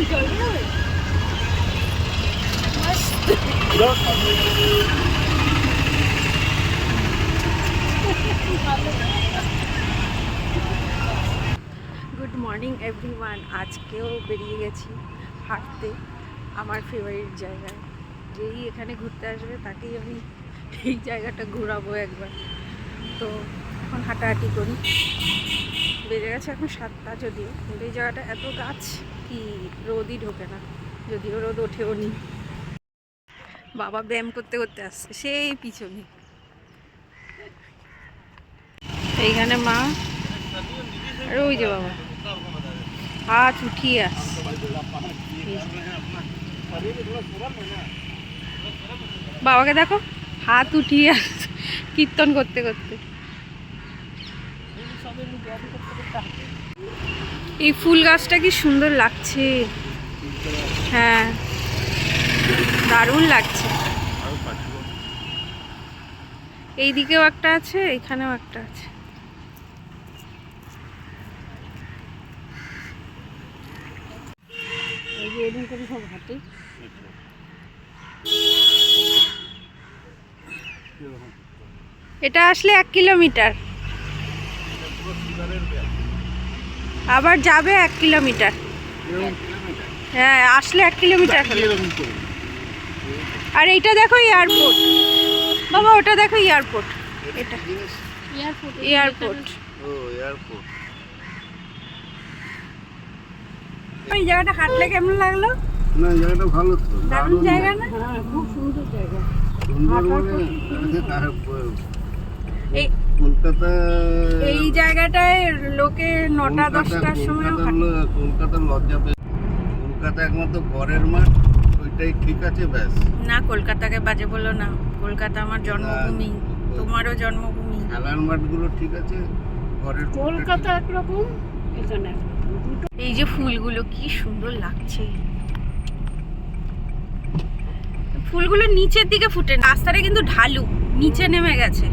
Good morning everyone আজকেও বেরিয়ে গেছি হাঁটতে, আমার ফেভারিট জায়গায়। যেই এখানে ঘুরতে আসবে, তাকেই আমি এই জায়গাটা ঘোরাবো একবার। তো এখন হাঁটাহাঁটি করি। বেজে গেছে এখন সাতটা যদিও, কিন্তু এই জায়গাটা এত গাছ কি রোদই ঢোকে না, যদিও রোদ ওঠেও নি। বাবা ব্যায়াম করতে করতে আসছে, সেই পিছনে। এইখানে মা, আর ওই যে বাবা, হাত উঠিয়ে আসছে। বাবাকে দেখো, হাত উঠিয়ে আসছে, কীর্তন করতে করতে। এই ফুল গাছটা কি সুন্দর লাগছে। হ্যাঁ। দারুণ লাগছে। এই দিকেও একটা আছে, এখানেও একটা আছে। এটা আসলে এক কিলোমিটার। আবার যাবে এক কিলোমিটার। হ্যাঁ আসলে এক কিলোমিটার আর এইটা দেখো এয়ারপোর্ট। বাবা ওটা দেখো এয়ারপোর্ট। এটা এয়ারপোর্ট এয়ারপোর্ট। ও এয়ারপোর্ট। এই জায়গাটা হাঁটলে কেমন লাগল? না জায়গাটা ভালো তো। দারুণ জায়গা। না? খুব সুন্দর জায়গা। সুন্দর। মানে এই কলকাতা এই জায়গাটায় লোকে নটা দশটার সময় কলকাতার লজ্জা পেয়ে কলকাতা একমাত্র ঘরের মাঠ ওইটাই ঠিক আছে ব্যাস। না কলকাতাকে বাজে বলো না। কলকাতা আমার জন্মভূমি। তোমারও জন্মভূমি। খেলার মাঠগুলো ঠিক আছে ঘরের কলকাতা একরকম এখানে এই যে ফুলগুলো কি সুন্দর লাগছে। ফুলগুলো নিচের দিকে ফুটে না। রাস্তাটা কিন্তু ঢালু নিচে নেমে গেছে।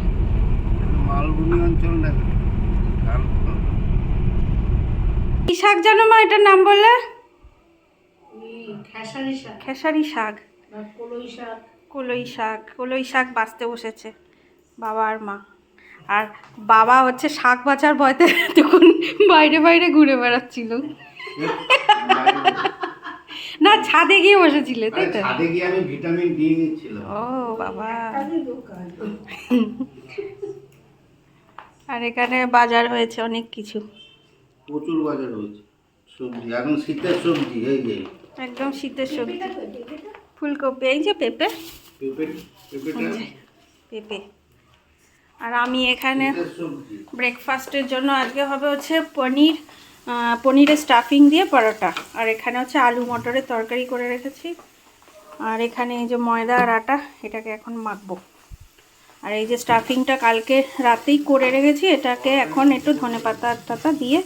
মালভূমি অঞ্চল না কি শাক জানো মা এটার নাম বললে? খেসারি শাক। কলই শাক। কলই শাক। কলই শাক বাঁচতে বসেছে বাবা আর মা। আর বাবা হচ্ছে শাক বাঁচার ভয়তে তখন বাইরে বাইরে ঘুরে বেড়াচ্ছিল। না ছাদে গিয়ে বসেছিলে তাই তো? ছাদে গিয়ে আমি ভিটামিন ডি নিচ্ছিলাম। ও বাবা। আর এখানে বাজার হয়েছে অনেক কিছু। প্রচুর বাজার হয়েছে। সবজি এখন শীতের সবজি এই যে। একদম শীতের সবজি। ফুলকপি এই যে পেঁপে। পেঁপে আর আমি এখানে ব্রেকফাস্টের জন্য আজকে হবে হচ্ছে পনির পনিরের স্টাফিং দিয়ে পরোটা। আর এখানে হচ্ছে আলু মটরের তরকারি করে রেখেছি। আর এখানে এই যে ময়দা আর আটা এটাকে এখন মাখবো। আর এই যে স্টাফিংটা কালকে রাতেই করে রেখেছি এটাকে এখন একটু ধনে পাতা টাতা দিয়ে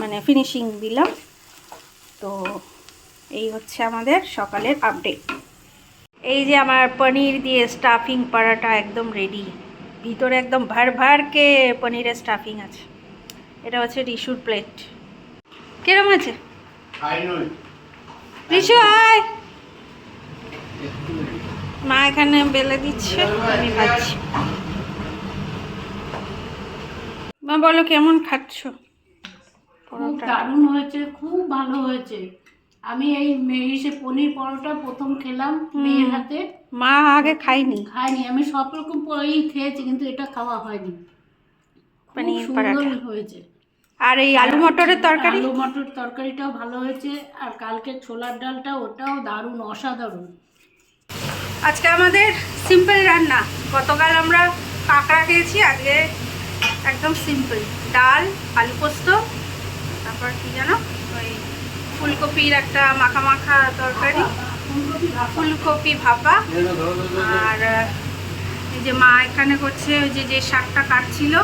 মানে ফিনিশিং দিলাম। তো এই হচ্ছে আমাদের সকালের আপডেট এই যে আমার পনির দিয়ে স্টাফিং পরাটা একদম রেডি ভিতরে একদম ভার ভারকে পনিরের স্টাফিং আছে। এটা হচ্ছে রিসুর প্লেট কিরম আছে? রিসু আয়! মা এখানে বেলে দিচ্ছে আমি খাচ্ছি। মা বলো কেমন খাচ্ছ? খুব দারুণ হয়েছে খুব ভালো হয়েছে। আমি এই ইসে পনির পরোটা প্রথম খেলাম মেয়ের হাতে। মা আগে খাইনি খাইনি আমি সব রকম পরেই খেয়েছি কিন্তু এটা খাওয়া হয়নি। পনির সুন্দর হয়েছে। আর এই আলু মটরের তরকারি? আলু মটর তরকারিটাও ভালো হয়েছে আর কালকে ছোলার ডালটা ওটাও দারুণ অসাধারণ। আজকে আমাদের সিম্পল রান্না। গতকাল আমরা কাঁকড়া খেয়েছি আজকে একদম সিম্পল ডাল আলু পোস্ত তারপর কি জানো? ওই ফুলকপির একটা মাখা মাখা তরকারি। ফুলকপি ভাপা। আর যে মা এখানে করছে ওই যে যে শাকটা কাটছিল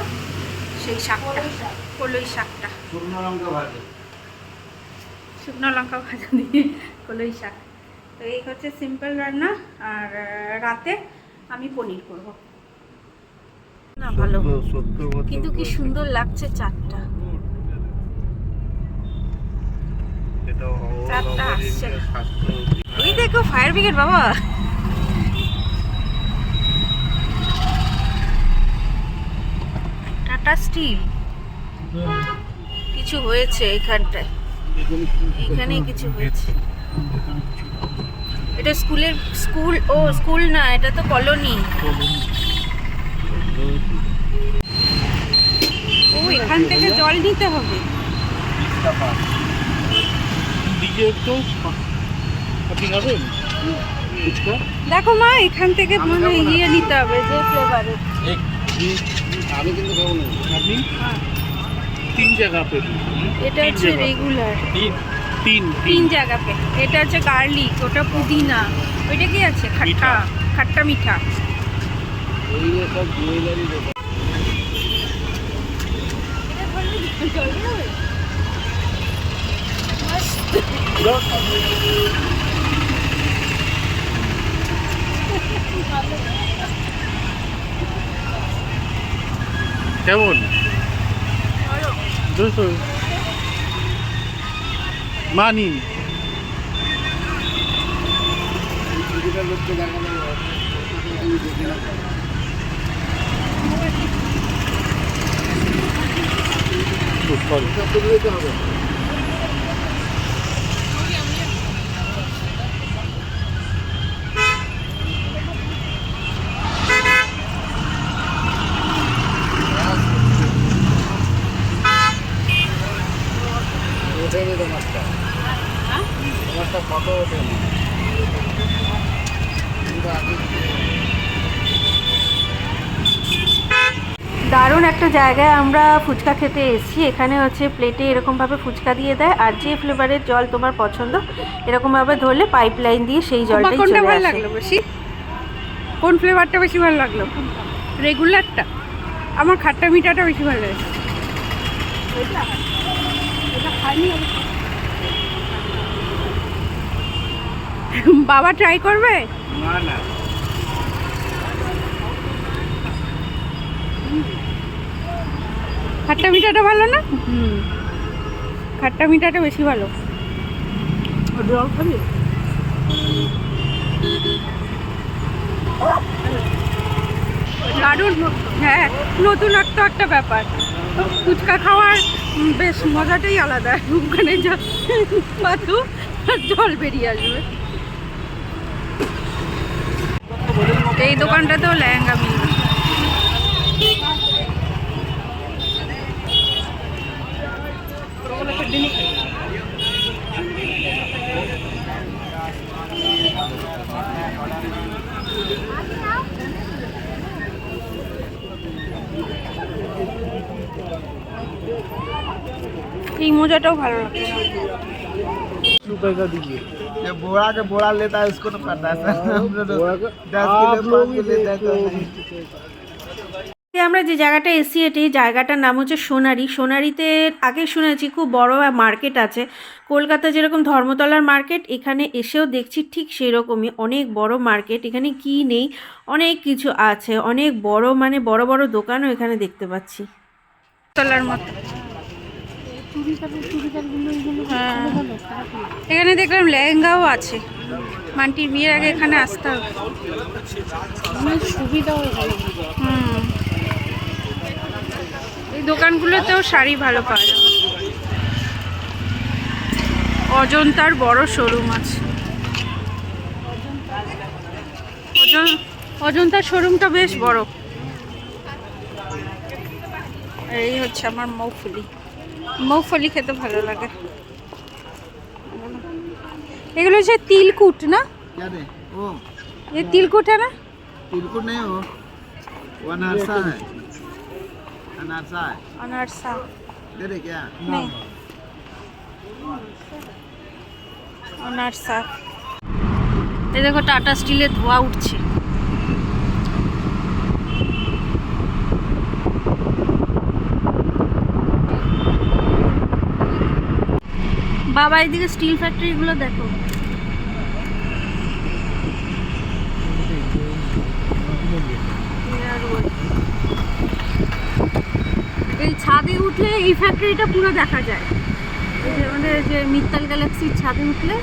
সেই শাকটা কলই শাকটা। শুকনো লঙ্কা ভাজা। শুকনো লঙ্কা ভাজা দিয়ে কলই শাক। তো এই হচ্ছে সিম্পল রান্না আর রাতে আমি পনির করব। না ভালো। কিন্তু কি সুন্দর লাগছে চাটটা। এটা রাতটা আসছে। এই দেখো ফায়ার ব্রিগেড বাবা। টাটা স্টিল। কিছু হয়েছে এখানটায়। এখানে কিছু হয়েছে। এটা স্কুলের স্কুল ও স্কুল না এটা তো কলোনি। ও এখান থেকে জল নিতে হবে। দেখো মা এখান থেকে মানে ইয়ে নিতে হবে যে ফ্লেভারের আমি কিন্তু খাব না। আপনি তিন জায়গা এটা হচ্ছে। রেগুলার তিন তিন। তিন জায়গা পে এটা হচ্ছে গার্লিক ওটা পুদিনা। ওইটা কি আছে? খাট্টা খাট্টা মিঠা। কেমন? দুশো মানি ছবিটা লোককে দেখানো হবে। আমি দেখি না সব তো দিতে হবে ওঠেনি তোমারটা কত দারুণ একটা জায়গায় আমরা ফুচকা খেতে এসেছি। এখানে হচ্ছে প্লেটে এরকমভাবে ফুচকা দিয়ে দেয় আর যে ফ্লেভারের জল তোমার পছন্দ এরকমভাবে ধরলে পাইপ লাইন দিয়ে সেই জলটাই কোনটা চলে ভালো আসে। লাগল বেশি কোন ফ্লেভারটা বেশি ভালো লাগল? রেগুলারটা আমার খাট্টা মিঠাটা বেশি ভালো লাগে। বাবা ট্রাই করবে? না না। খাট্টা মিঠাটা ভালো না? হুম। খাট্টা মিঠাটা বেশি ভালো। জল খাবি দারুণ হ্যাঁ নতুনত্ব একটা ব্যাপার। ফুচকা খাওয়ার বেশ মজাটাই আলাদা। ওখানে জল পাতু আর জল বেরিয়ে আসবে। এই দোকানটাতেও লেহেঙ্গা মিলবে। এই মজাটাও ভালো লাগে जो बोरा के बोरा लेता है उसको तो पता है सर हम लोग बोरा का दस आप किलो लोग पाँच ही किलो लेता है तो देखो। नहीं। এই আমরা যে জায়গাটা এসি এটি জায়গাটার নাম হচ্ছে সোনারি সোনারিতে আগে শুনেছি খুব বড় মার্কেট আছে কলকাতা যেরকম ধর্মতলার মার্কেট এখানে এসেও দেখছি ঠিক সেরকমই অনেক বড় মার্কেট এখানে কি নেই অনেক কিছু আছে অনেক বড় মানে বড় বড় দোকানও এখানে দেখতে পাচ্ছি তলার মতো হ্যাঁ। এখানে দেখলাম লেহেঙ্গাও আছে। মান্টির বিয়ের আগে এখানে আসতে হবে। সুবিধাও হুম। এই দোকানগুলোতেও শাড়ি ভালো পাওয়া যাবে অজন্তার বড় শোরুম আছে। অজন অজন্তার শোরুমটা বেশ বড়। এই হচ্ছে আমার মৌফুলি। মৌফলি খেতে ভালো লাগে এগুলো হচ্ছে তিলকুট না क्या दे वो এই তিলকুট है ना तिलकुट नहीं हो वो अनारसा है अनारसा है अनारसा दे दे क्या नहीं अनारसा এই দেখো টাটা স্টিলের ধোয়া উঠছে বাবা, এদিকে স্টিল ফ্যাক্টরিগুলো দেখো। এই ছাদে উঠলে এই ফ্যাক্টরিটা পুরো দেখা যায়। আমাদের যে মিত্তাল গ্যালাক্সির ছাদে উঠলে।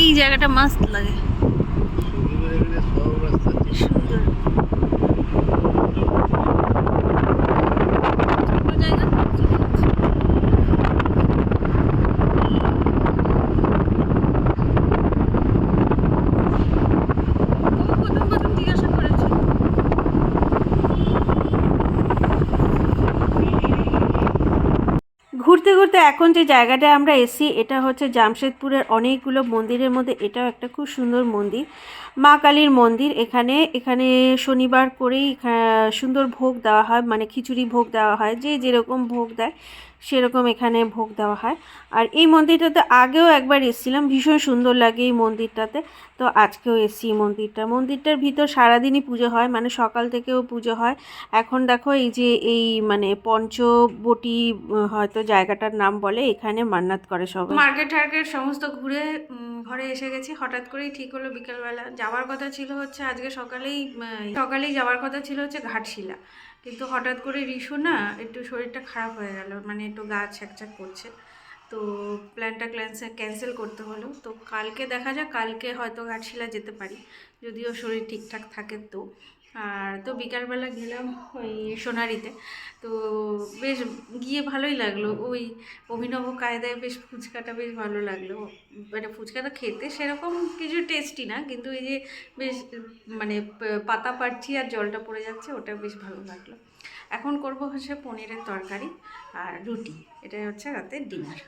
এই জায়গাটা মাস্ত লাগে সুন্দর এখানে সব রাস্তা ঠিক সুন্দর ছোট্ট জায়গা চলে যাচ্ছে। ও প্রথম প্রথম জিজ্ঞাসা করেছিল ঘুরতে ঘুরতে এখন যে জায়গাটায় আমরা এসি এটা হচ্ছে জামশেদপুরের অনেকগুলো মন্দিরের মধ্যে। এটাও একটা খুব সুন্দর মন্দির। মা কালীর মন্দির এখানে। এখানে শনিবার করেই সুন্দর ভোগ দেওয়া হয় মানে খিচুড়ি ভোগ দেওয়া হয়, যে যেরকম ভোগ দেয়। সেরকম এখানে ভোগ দেওয়া হয়। আর এই মন্দিরটাতে আগেও একবার এসেছিলাম, ভীষণ সুন্দর লাগে এই মন্দিরটাতে। তো আজকেও এসছি এই মন্দিরটা। মন্দিরটার ভিতর সারাদিনই পুজো হয় মানে সকাল থেকেও পুজো হয়। এখন দেখো এই যে এই মানে পঞ্চবটি হয়তো জায়গাটার নাম বলে, এখানে মান্নাত করে সব মার্কেট টার্কেট সমস্ত ঘুরে ঘরে এসে গেছি। হঠাৎ করেই ঠিক হলো বিকেলবেলা। যাওয়ার কথা ছিল হচ্ছে আজকে সকালেই সকালেই যাওয়ার কথা ছিল হচ্ছে ঘাটশিলা। কিন্তু হঠাৎ করে রিশু না একটু শরীরটা খারাপ হয়ে গেল মানে একটু গা ছ্যাকছ্যাক করছে। তো প্ল্যানটা ক্যান্সেল ক্যান্সেল করতে হলো। তো কালকে দেখা যাক, কালকে হয়তো ঘাটশিলা যেতে পারি। যদিও শরীর ঠিকঠাক থাকে তো। আর তো বিকালবেলা গেলাম ওই সোনারিতে। তো বেশ গিয়ে ভালোই লাগল। ওই অভিনব কায়দায় বেশ ফুচকাটা বেশ ভালো লাগল। মানে ফুচকাটা খেতে সেরকম কিছু টেস্টি না, কিন্তু এই যে বেশ মানে পাতা পাচ্ছি আর জলটা পড়ে যাচ্ছে, ওটা বেশ ভালো লাগল। এখন করব হচ্ছে পনিরের তরকারি আর রুটি। এটাই হচ্ছে রাতের ডিনার